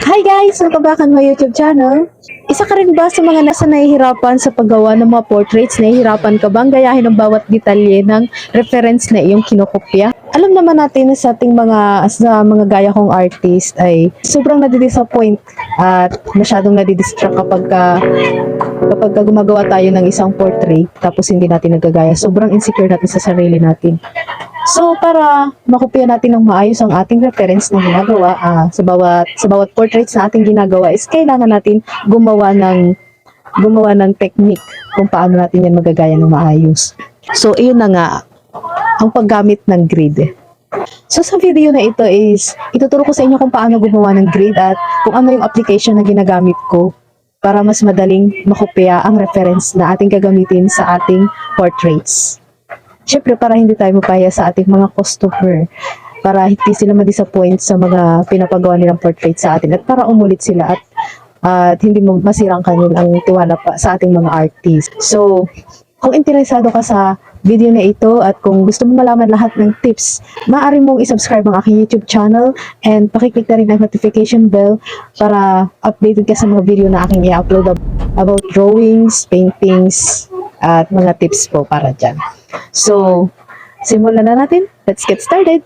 Hi guys! Welcome back on my YouTube channel. Isa ka rin ba sa mga nasa nahihirapan sa paggawa ng mga portraits? Nahihirapan ka bang gayahin ang bawat detalye ng reference na iyong kinokopya? Alam naman natin na sa ating mga sa mga gaya kong artist ay sobrang nadidisappoint at masyadong nadidistract kapag ka, kapag ka gumagawa tayo ng isang portrait tapos hindi natin nagagaya. Sobrang insecure natin sa sarili natin. So para makopya natin ng maayos ang ating reference na ginagawa ah, sa bawat sa bawat portraits na ating ginagawa is kailangan natin gumawa ng gumawa ng technique kung paano natin yan magagaya ng maayos. So iyon na nga ang paggamit ng grid. So sa video na ito is ituturo ko sa inyo kung paano gumawa ng grid at kung ano yung application na ginagamit ko para mas madaling makopya ang reference na ating gagamitin sa ating portraits. Siyempre, para hindi tayo mapaya sa ating mga customer, para hindi sila ma-disappoint sa mga pinapagawa nilang portrait sa atin, at para umulit sila at at hindi mo masirang kanil ang tiwala pa sa ating mga artist. So, kung interesado ka sa video na ito at kung gusto mo malaman lahat ng tips, maaari mong isubscribe ang aking YouTube channel and pakiclick na rin ang notification bell para updated ka sa mga video na aking i-upload ab- about drawings, paintings, at mga tips po para dyan. So, simulan na natin. Let's get started.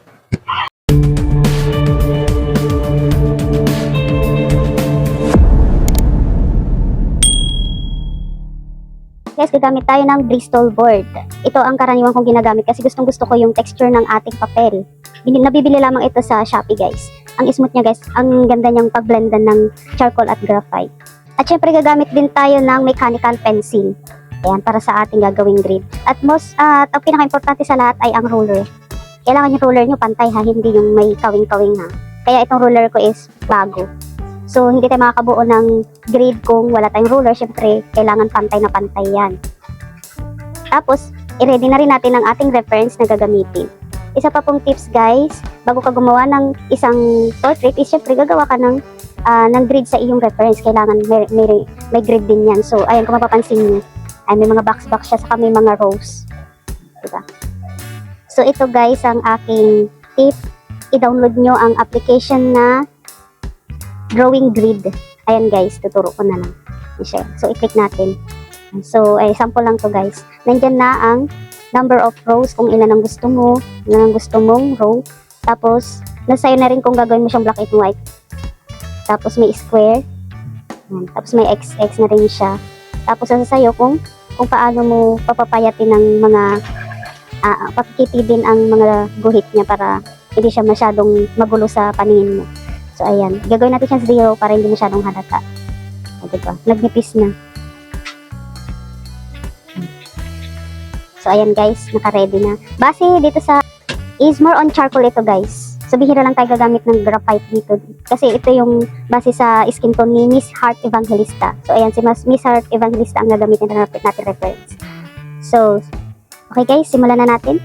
Guys, gagamit tayo ng Bristol board. Ito ang karaniwan kong ginagamit kasi gustong gusto ko yung texture ng ating papel. Nabibili lamang ito sa Shopee guys. Ang smooth niya guys, ang ganda niyang pagblendan ng charcoal at graphite. At syempre gagamit din tayo ng mechanical pencil. Ayan, para sa ating gagawing grid. At most, at ang pinaka-importante sa lahat ay ang ruler. Kailangan yung ruler nyo pantay ha, hindi yung may kawing-kawing ha. Kaya itong ruler ko is bago. So, hindi tayo makakabuo ng grid kung wala tayong ruler. Siyempre, kailangan pantay na pantay yan. Tapos, i-ready na rin natin ang ating reference na gagamitin. Isa pa pong tips guys, bago ka gumawa ng isang portrait, is syempre gagawa ka ng, ah, ng grid sa iyong reference. Kailangan may, may, may grid din yan. So, ayun, kung mapapansin niyo, ay may mga box-box siya, saka may mga rows. Diba? So, ito guys, ang aking tip. I-download nyo ang application na drawing grid. Ayan guys, tuturo ko na lang. I-share. So, i-click natin. So, ay, sample lang to guys. Nandyan na ang number of rows kung ilan ang gusto mo, ilan ang gusto mong row. Tapos, nasa'yo na rin kung gagawin mo siyang black and white. Tapos, may square. Tapos, may XX na rin siya. Tapos, nasa sa'yo kung, kung paano mo papapayatin ng mga uh, papikitibin ang mga guhit niya para hindi siya masyadong magulo sa paningin mo. So, ayan. Gagawin natin siyang zero para hindi masyadong halata. O, diba? Nagnipis na. So, ayan guys. Naka-ready na. Base dito sa is more on charcoal ito guys. So, bihira lang tayo gagamit ng graphite dito. Kasi ito yung base sa skin tone ni Miss Heart Evangelista. So, ayan. Si Miss Heart Evangelista ang gagamitin na natin reference. So, okay guys. Simulan na natin.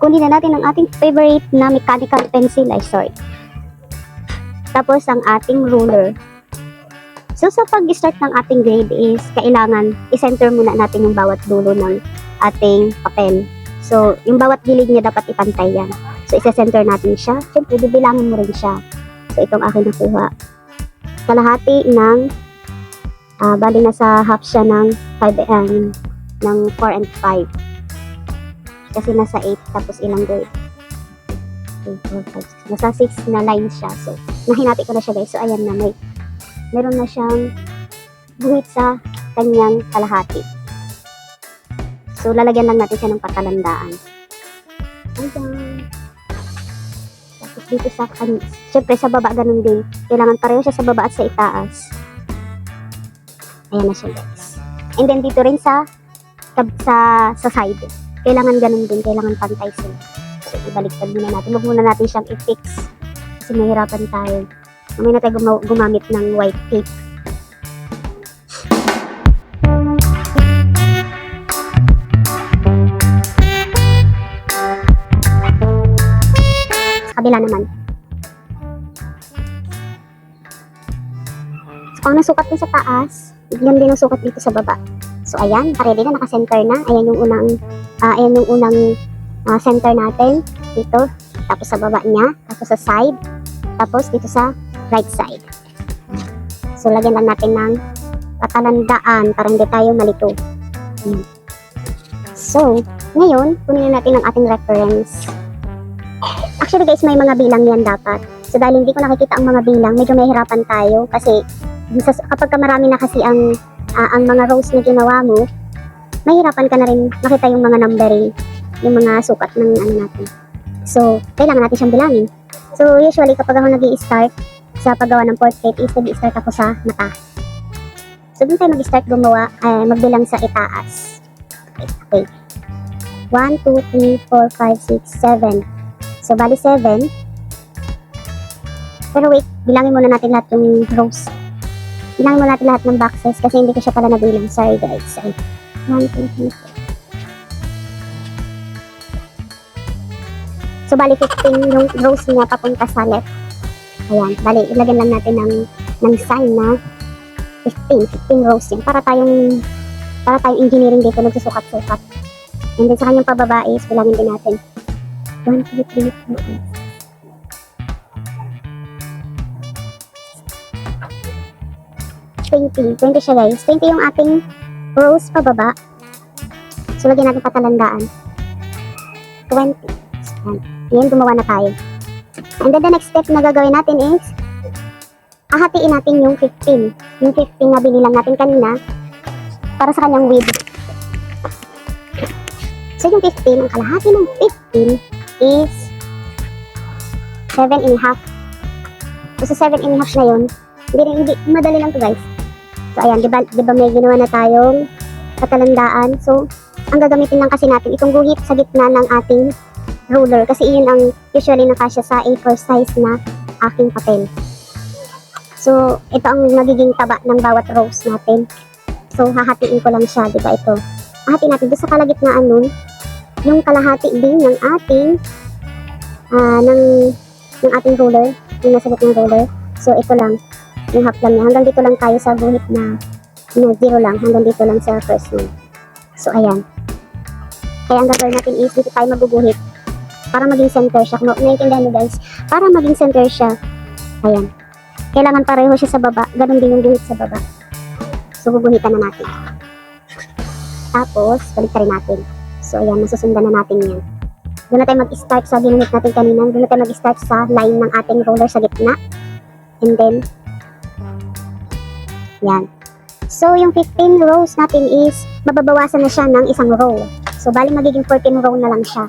Kunin na natin ang ating favorite na mechanical pencil, ay sorry. Tapos ang ating ruler. So sa pag-start ng ating grade is kailangan i-center muna natin yung bawat dulo ng ating papel. So yung bawat gilid niya dapat ipantay yan. So isa-center natin siya. Siyempre bibilangin mo rin siya. So itong akin nakuha. Kalahati ng ah bali na sa half siya ng 5 um, ng 4 and 5 kasi nasa 8 tapos ilang grade. 3, 4, 5, 6 nasa 6 na line siya. So nahinati ko na siya guys. So ayan na may meron na siyang buhit sa kanyang kalahati. So lalagyan lang natin siya ng patalandaan. Ayan tapos dito sa kan syempre sa baba ganun din. Kailangan pareho siya sa baba at sa itaas. Ayan na siya guys. And then dito rin sa sa, sa side kailangan ganun din, kailangan pantay sila. So, ibaliktad muna natin. Huwag muna natin siyang i-fix kasi mahirapan tayo. Mamaya na tayo guma- gumamit ng white tape. Sa kabila naman. So, kung nasukat mo sa taas, yan din ang sukat dito sa baba. So, ayan, ready na, naka-center na. Ayan yung unang Ah, ayan yung unang ah, center natin dito. Tapos sa baba niya, tapos sa side. Tapos dito sa right side. So, lagyan lang natin ng patalandaan para hindi tayo malito. Ayan. So, ngayon, kunin na natin ang ating reference. Actually guys, may mga bilang yan dapat. So dahil hindi ko nakikita ang mga bilang, medyo mahirapan tayo kasi kapag ka marami na kasi ang ah, ang mga rows na ginawa mo, mahirapan ka na rin makita yung mga numbering, yung mga sukat ng ano natin. So, kailangan natin siyang bilangin. So, usually kapag ako nag start sa paggawa ng portrait is nag start ako sa mata. So, doon tayo mag-start gumawa, eh, magbilang sa itaas. Okay. 1, 2, 3, 4, 5, 6, 7. So, bali 7. Pero wait, bilangin muna natin lahat yung rows. Bilangin muna natin lahat ng boxes kasi hindi ko siya pala nabilang. Sorry guys. Sorry. 1, 2, 3, 4. So, bali 15 yung rows niya papunta sa left. Ayan. Bali, ilagyan lang natin ng, ng sign na 15. 15 rows yan. Para tayong para tayong engineering dito nagsusukat-sukat. And then sa kanyang pababa is bilangin din natin. 1, 2, 3, 4, 20. 20 siya guys. 20 yung ating rows pababa. So, lagyan natin patalandaan. 20. Yan. Yan, gumawa na tayo. And then the next step na gagawin natin is ahatiin natin yung 15. Yung 15 na binilang natin kanina para sa kanyang width. So, yung 15, ang kalahati ng 15 is 7 and a half. So, sa 7 and a half na yun, hindi, hindi, madali lang to guys. So, ayan, di ba, di ba may ginawa na tayong katalandaan? So, ang gagamitin lang kasi natin, itong guhit sa gitna ng ating ruler. Kasi iyon ang usually nakasya sa A4 size na aking papel. So, ito ang nagiging taba ng bawat rows natin. So, hahatiin ko lang siya, di ba ito? Hahatiin natin doon sa kalagitnaan nun, yung kalahati din ng ating ah ng, ng ating ruler, yung nasa ng ruler. So, ito lang, yung half lang niya. Hanggang dito lang tayo sa guhit na, na zero lang, hanggang dito lang sa first one. So, ayan. Kaya ang gagawin natin is, dito tayo maguguhit para maging center siya. Kung naiintindihan niyo guys, para maging center siya, ayan. Kailangan pareho siya sa baba, ganun din yung guhit sa baba. So, guguhitan na natin. Tapos, balik rin natin. So, ayan, masusundan na natin yan. Doon na tayo mag-start sa ginamit natin kanina. Doon na tayo mag-start sa line ng ating roller sa gitna. And then, yan. So, yung 15 rows natin is, mababawasan na siya ng isang row. So, bali magiging 14 row na lang siya.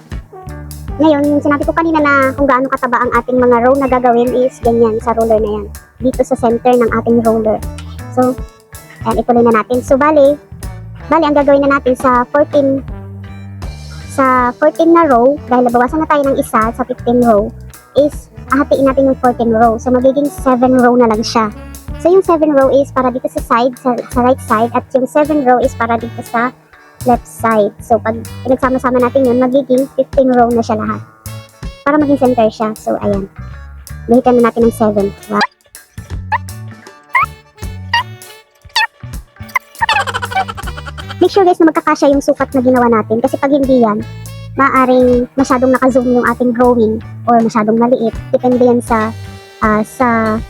Ngayon, yung sinabi ko kanina na kung gaano kataba ang ating mga row na gagawin is ganyan sa roller na yan. Dito sa center ng ating roller. So, ayan, ituloy na natin. So, bali, bali, ang gagawin na natin sa 14 sa 14 na row, dahil nabawasan na tayo ng isa sa 15 row, is ahatiin natin yung 14 row. So, magiging 7 row na lang siya. So, yung 7 row is para dito sa side, sa, sa right side, at yung 7 row is para dito sa left side. So, pag pinagsama-sama natin yun, magiging 15 row na siya lahat. Para maging center siya. So, ayan. Lahitan na natin ng 7. Wow. Make sure guys na magkakasya yung sukat na ginawa natin kasi pag hindi yan, maaaring masyadong naka-zoom yung ating drawing or masyadong maliit. Depende yan sa ah, sa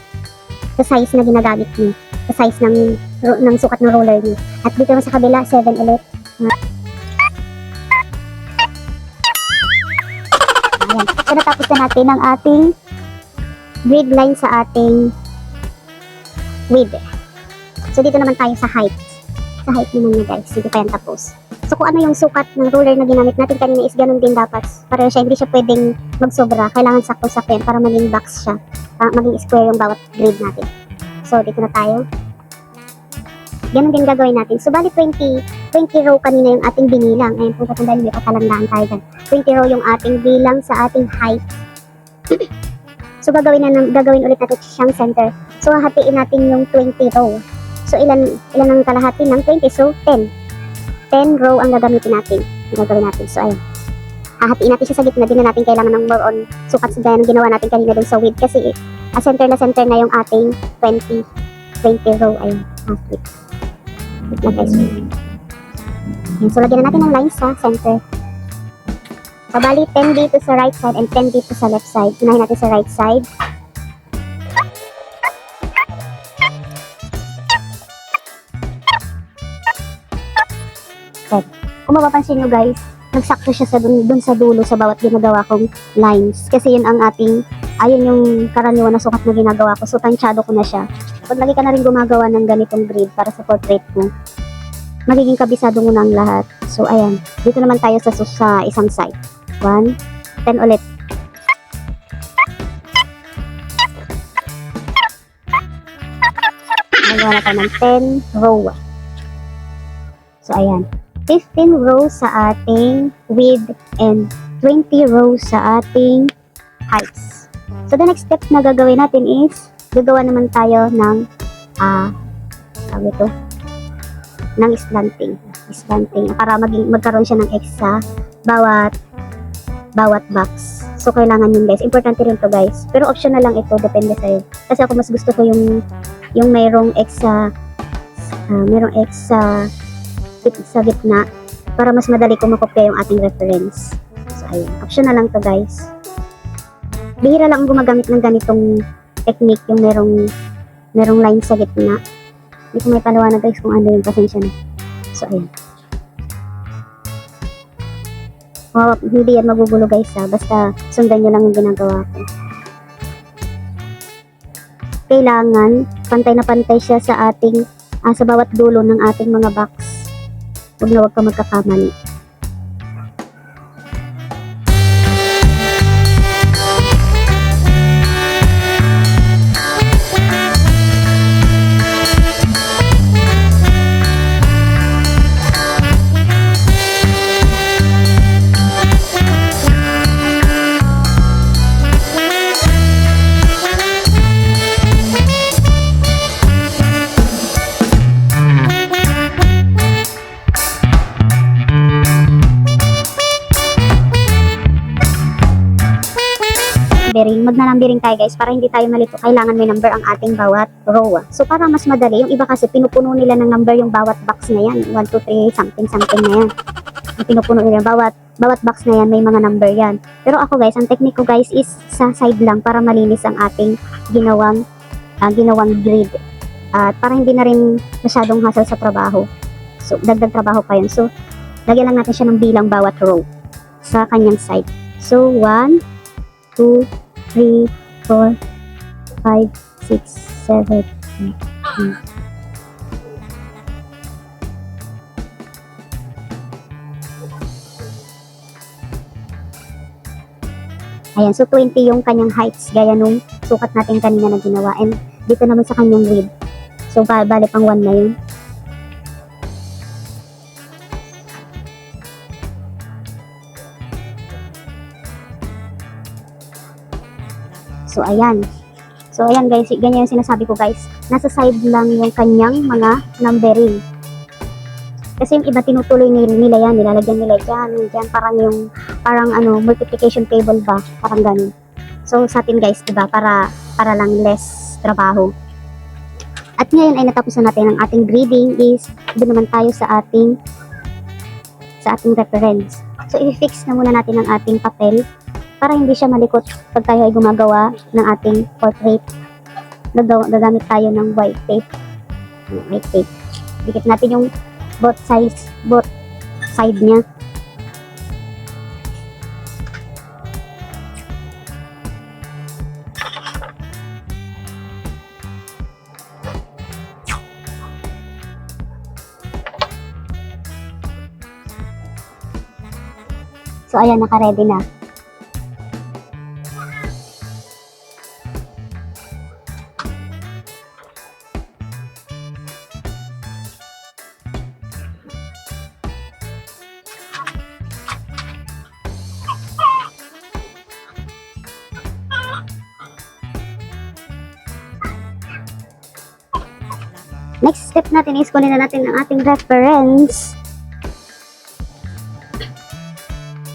sa size na ginagamit niyo, sa size ng ng sukat ng roller niyo. At dito sa kabila, 7 ulit. Ayan. So, natapos na natin ang ating grid line sa ating width. So, dito naman tayo sa height. Sa height naman niya guys. Dito pa yan tapos. So, kung ano yung sukat ng ruler na ginamit natin kanina is ganun din dapat. Pareho siya. Hindi siya pwedeng magsobra. Kailangan sakto-sakto para maging box siya. Para maging square yung bawat grid natin. So, dito na tayo. Ganun din gagawin natin. So, bali 20, 20 row kanina yung ating binilang. Ayun, kung tatandaan niyo, patalandaan tayo dyan. 20 row yung ating bilang sa ating height. so, gagawin, na, gagawin ulit natin siyang center. So, hahatiin natin yung 20 row. So, ilan, ilan ang kalahati ng 20? So, 10. 10 row ang gagamitin natin. Ang gagawin natin. So, ayun. Hahatiin natin siya sa gitna. Di na natin kailangan ng more on sukat sa gaya ng ginawa natin kanina dun sa width. Kasi, a center na center na yung ating 20 20 row. Ayun. Half width. Wait lang guys. Ayan, so, lagyan na natin ng line sa center. So, bali, 10 dito sa right side and 10 dito sa left side. Unahin natin sa right side. Kung mapapansin nyo guys, nagsakto siya sa dun, dun sa dulo sa bawat ginagawa kong lines. Kasi yun ang ating, ayun yung karaniwan na sukat na ginagawa ko. So, tansyado ko na siya. Pag lagi ka na rin gumagawa ng ganitong grid para sa portrait mo, magiging kabisado mo na ang lahat. So, ayan. Dito naman tayo sa, sa isang side. One, ten ulit. Magawa na tayo ng 10 row. So, ayan. 15 rows sa ating width and 20 rows sa ating heights. So, the next step na gagawin natin is, gagawa naman tayo ng, ah, tawag ito, ng slanting. Slanting. Para maging, magkaroon siya ng X sa bawat, bawat box. So, kailangan yun guys. Importante rin to guys. Pero optional lang ito. Depende sa'yo. Kasi ako mas gusto ko yung, yung mayroong X sa, ah, mayroong X sa, sa gitna para mas madali ko makopya yung ating reference. So, ayun. Optional lang to guys. Bihira lang ang gumagamit ng ganitong technique yung merong merong line sa gitna. Hindi ko may paliwanag guys kung ano yung pasensya na. So, ayun. Oh, hindi yan magugulo guys ha. Basta sundan nyo lang yung ginagawa ko. Kailangan pantay na pantay siya sa ating ah, sa bawat dulo ng ating mga box. Huwag na huwag ka magkakamali. Numbering, magna-numbering tayo guys para hindi tayo malito. Kailangan may number ang ating bawat row. ah. So para mas madali, yung iba kasi pinupuno nila ng number yung bawat box na yan. 1, 2, 3, something, something na yan. Yung pinupuno nila, bawat, bawat box na yan may mga number yan. Pero ako guys, ang technique ko guys is sa side lang para malinis ang ating ginawang, ah, ginawang grid. At para hindi na rin masyadong hassle sa trabaho. So, dagdag trabaho pa yun. So, lagyan lang natin siya ng bilang bawat row sa kanyang side. So, 1, 2, 3, 4, 5, 6, 7, 8, 9. Ayan, so 20 yung kanyang heights, gaya nung sukat natin kanina na ginawa. And dito naman sa kanyang width. So, ba bali pang 1 na yun. So, ayan. So, ayan guys, ganyan yung sinasabi ko guys. Nasa side lang yung kanyang mga numbering. Kasi yung iba tinutuloy nila, yan, nilalagyan nila dyan, dyan, parang yung, parang ano, multiplication table ba, parang ganun. So, sa atin guys, diba, para, para lang less trabaho. At ngayon ay natapos na natin ang ating grading is, doon naman tayo sa ating, sa ating reference. So, i-fix na muna natin ang ating papel para hindi siya malikot pag tayo ay gumagawa ng ating portrait. Gagamit tayo ng white tape. White tape. Dikit natin yung both sides, both side niya. So, ayan, naka-ready na. Step natin is kunin na natin ang ating reference.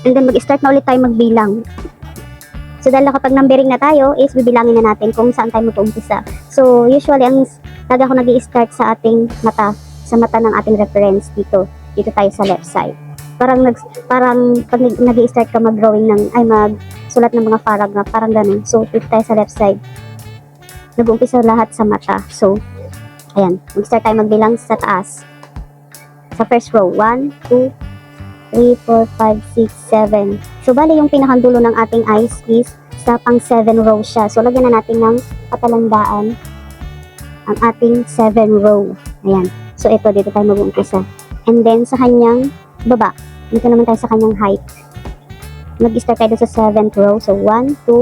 And then mag-start na ulit tayo magbilang. So dahil kapag numbering na tayo is bibilangin na natin kung saan tayo mag-uumpisa. So usually ang lagi ako nag start sa ating mata, sa mata ng ating reference dito. Dito tayo sa left side. Parang nag parang pag nag start ka mag-drawing ng ay mag sulat ng mga paragraph, parang ganun. So dito tayo sa left side. Nag-uumpisa lahat sa mata. So Ayan, mag-start tayo magbilang sa taas. Sa first row, 1, 2, 3, 4, 5, 6, 7. So, bali yung pinakadulo ng ating eyes is sa pang 7 row siya. So, lagyan na natin ng patalandaan ang ating 7 row. Ayan. So, ito, dito tayo mag-uumpisa. And then, sa kanyang baba, dito naman tayo sa kanyang height. Mag-start tayo sa 7th row. So, 1, 2,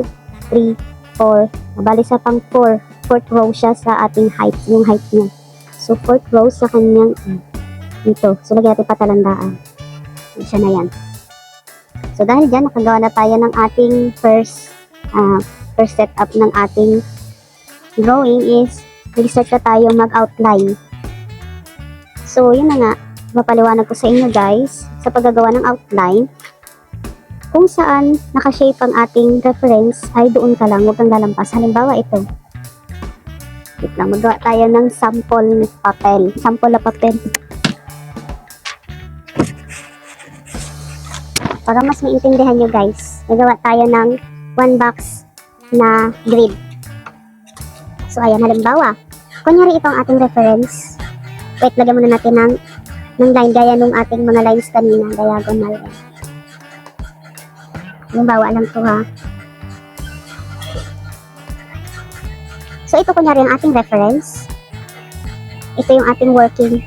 3, 4. Bali sa pang 4. 4th row siya sa ating height. Yung height niya. So, 4th row sa kanyang dito. So, lagyan natin patalandaan. Siya na yan. So, dahil dyan, nakagawa na tayo ng ating first ah, first setup ng ating drawing is nag-start na tayo mag-outline. So, yun na nga. Mapaliwanag ko sa inyo guys sa paggagawa ng outline kung saan nakashape ang ating reference ay doon ka lang, huwag kang lalampas. Halimbawa ito. Wait lang, magawa tayo ng sample papel. Sample na papel. Para mas maintindihan nyo guys, nagawa tayo ng one box na grid. So ayan, halimbawa, kunyari ito ang ating reference. Wait, lagyan muna natin ng, ng line gaya nung ating mga lines kanina, diagonal. Halimbawa lang to ha. So ito kunyari ang ating reference. Ito yung ating working.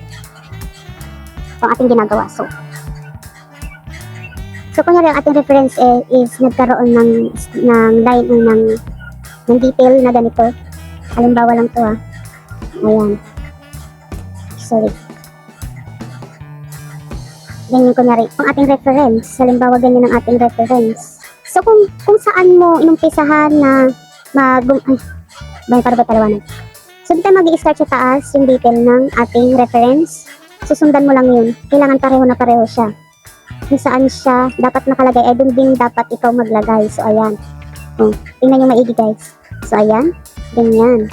Ito ang ating ginagawa. So, So, kunyari ang ating reference eh, is nagkaroon ng, ng line ng, ng, ng detail na ganito. Halimbawa lang to ah. Ayan. Sorry. Ganyan kunyari. Ang ating reference, halimbawa ganyan ang ating reference. So, kung, kung saan mo inumpisahan na mag... Ay, bay, para ba palawanan? So, dito tayo mag-i-start sa taas yung detail ng ating reference. Susundan mo lang yun. Kailangan pareho na pareho siya kung saan siya dapat nakalagay, ay doon din dapat ikaw maglagay. So, ayan. Oh, tingnan nyo maigi, guys. So, ayan. Ganyan.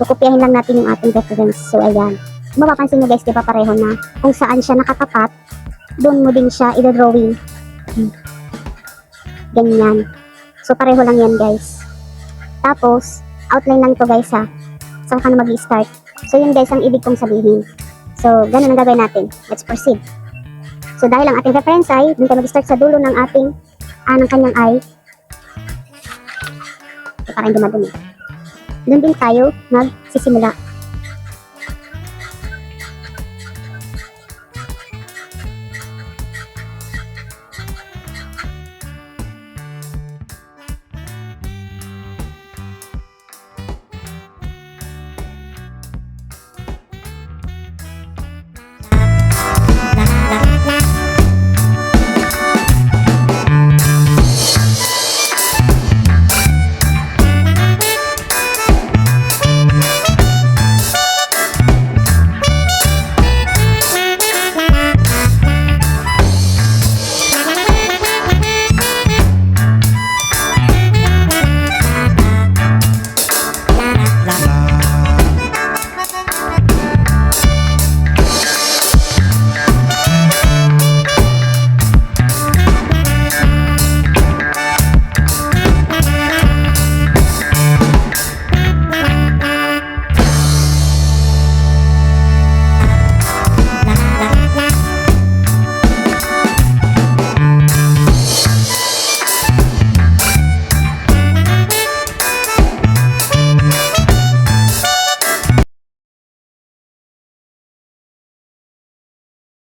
Kukopyahin lang natin yung ating reference. So, ayan. Mapapansin nyo, guys, di ba pareho na kung saan siya nakatapat, doon mo din siya i-drawing. Hmm. Ganyan. So, pareho lang yan, guys. Tapos, outline lang to guys, ha. Saan ka na mag-start. So, yun, guys, ang ibig kong sabihin. So, ganun ang gagawin natin. Let's proceed. So dahil ang ating reference ay, doon tayo mag-start sa dulo ng ating, ah, ng kanyang eye. So, parang dumadumi. Doon din tayo magsisimula.